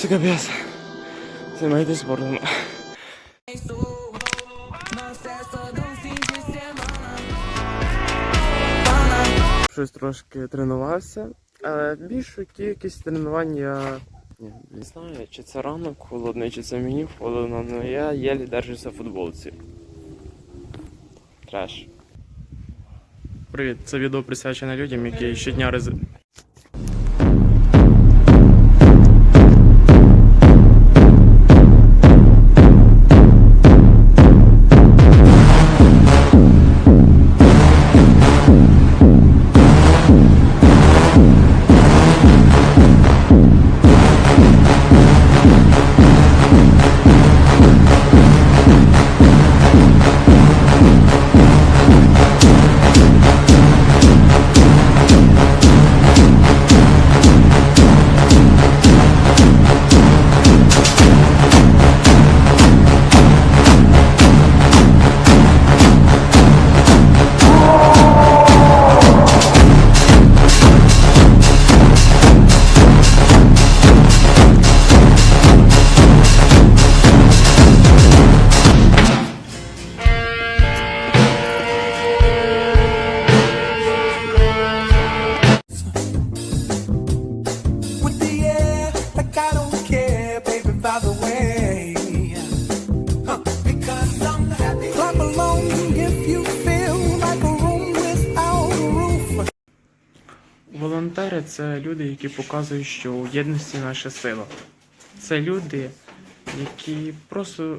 Це капець. Займайтесь спортом. Щось трошки тренувався, але більшу кількість тренувань я ні, не знаю, чи це ранок холодний, чи це мені холодно, але я єлі держуся в футболці. Треш. Привіт, це відео присвячене людям, які щодня Волонтери це люди, які показують, що у єдності наша сила. Це люди, які просто